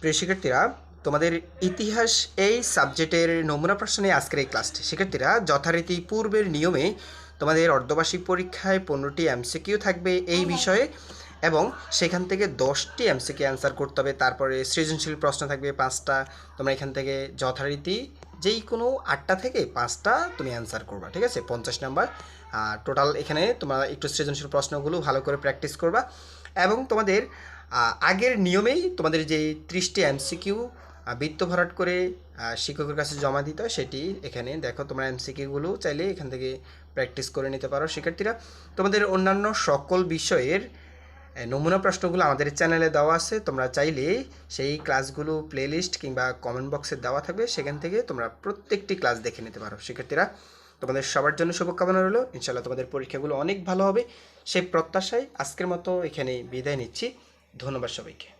প্রিয় শিক্ষার্থীরা, তোমাদের ইতিহাস এই সাবজেক্টের নমুনা প্রশ্ন আজকের এই ক্লাসটি। শিক্ষার্থীরা, যথারীতি পূর্বের নিয়মে তোমাদের অর্ধবার্ষিক পরীক্ষায় পনেরোটি এমসিকিউ থাকবে এই বিষয়ে এবং সেখান থেকে দশটি এমসিকিউ অ্যান্সার করতে হবে। তারপরে সৃজনশীল প্রশ্ন থাকবে পাঁচটা। তোমরা এখান থেকে যথারীতি যেই কোনো আটটা থেকে পাঁচটা তুমি অ্যান্সার করবা, ঠিক আছে? পঞ্চাশ নাম্বার। টোটাল এখানে তোমরা একটু সৃজনশীল প্রশ্নগুলো ভালো করে প্র্যাকটিস করবা। এবং তোমাদের আগের নিয়মেই তোমাদের যে ত্রিশটি এমসিকিউ বৃত্ত ভরাট করে শিক্ষকের কাছে জমা দিতে সেটি এখানে দেখো তোমরা এমসিকিউগুলো চাইলে এখান থেকে প্র্যাকটিস করে নিতে পারো। শিক্ষার্থীরা, তোমাদের অন্যান্য সকল বিষয়ের নমুনা প্রশ্নগুলো আমাদের চ্যানেলে দেওয়া আছে। তোমরা চাইলে সেই ক্লাসগুলো প্লেলিস্ট কিংবা কমেন্ট বক্সে দেওয়া থাকবে। সেখান থেকে তোমরা প্রত্যেকটি ক্লাস দেখে নিতে পারো। শিক্ষার্থীরা, তোমাদের সবার জন্য শুভকামনা রইল। ইনশাল্লাহ তোমাদের পরীক্ষাগুলো অনেক ভালো হবে। সেই প্রত্যাশায় আজকের মতো এখানে বিদায় নিচ্ছি। ধন্যবাদ সবাইকে।